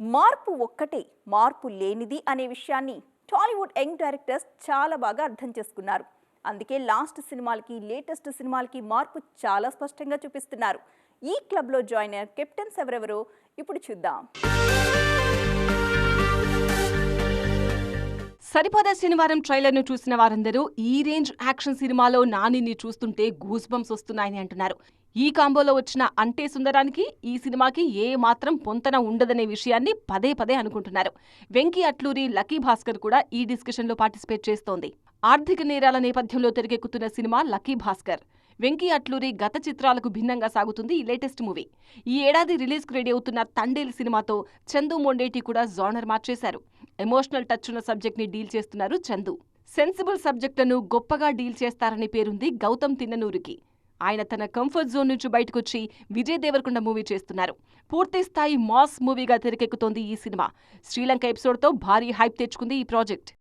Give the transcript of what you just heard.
మార్పు ఒక్కటే మార్పు లేనిది అనే విషయాన్ని టాలీవుడ్ యంగ్ డైరెక్టర్స్ చాలా బాగా అర్థం చేసుకున్నారు. అందుకే లాస్ట్ సినిమాలకి లేటెస్ట్ సినిమాలకి మార్పు చాలా స్పష్టంగా చూపిస్తున్నారు. ఈ క్లబ్లో జాయిన్ అయిన కెప్టెన్స్ ఎవరెవరో ఇప్పుడు చూద్దాం. సరిపద శనివారం ట్రైలర్ను చూసిన వారందరూ ఈ రేంజ్ యాక్షన్ సినిమాలో నానిని చూస్తుంటే గూస్ బంప్స్ వస్తున్నాయని అంటున్నారు. ఈ కాంబోలో వచ్చిన అంటే సుందరానికి ఈ సినిమాకి ఏ మాత్రం పొంతన ఉండదనే విషయాన్ని పదే పదే అనుకుంటున్నారు. వెంకీ అట్లూరి లక్కీ భాస్కర్ కూడా ఈ డిస్కషన్లో పార్టిసిపేట్ చేస్తోంది. ఆర్థిక నేరాల నేపథ్యంలో తెరకెక్కుతున్న సినిమా లక్కీ భాస్కర్. వెంకీ అట్లూరి గత చిత్రాలకు భిన్నంగా సాగుతుంది ఈ లేటెస్ట్ మూవీ. ఈ ఏడాది రిలీజ్కు రెడీ అవుతున్న తండేల్ సినిమాతో చందు మొండేటి కూడా జోనర్ మార్చేశారు. ఎమోషనల్ టచ్ ఉన్న సబ్జెక్ట్ని డీల్ చేస్తున్నారు చందు. సెన్సిబుల్ సబ్జెక్టులను గొప్పగా డీల్ చేస్తారనే పేరుంది గౌతమ్ తిన్ననూరికి. ఆయన తన కంఫర్ట్ జోన్ నుంచి బయటకొచ్చి విజయ్ దేవరకొండ మూవీ చేస్తున్నారు. పూర్తి స్థాయి మాస్ మూవీగా తెరకెక్కుతోంది ఈ సినిమా. శ్రీలంక ఎపిసోడ్తో భారీ హైప్ తెచ్చుకుంది ఈ ప్రాజెక్ట్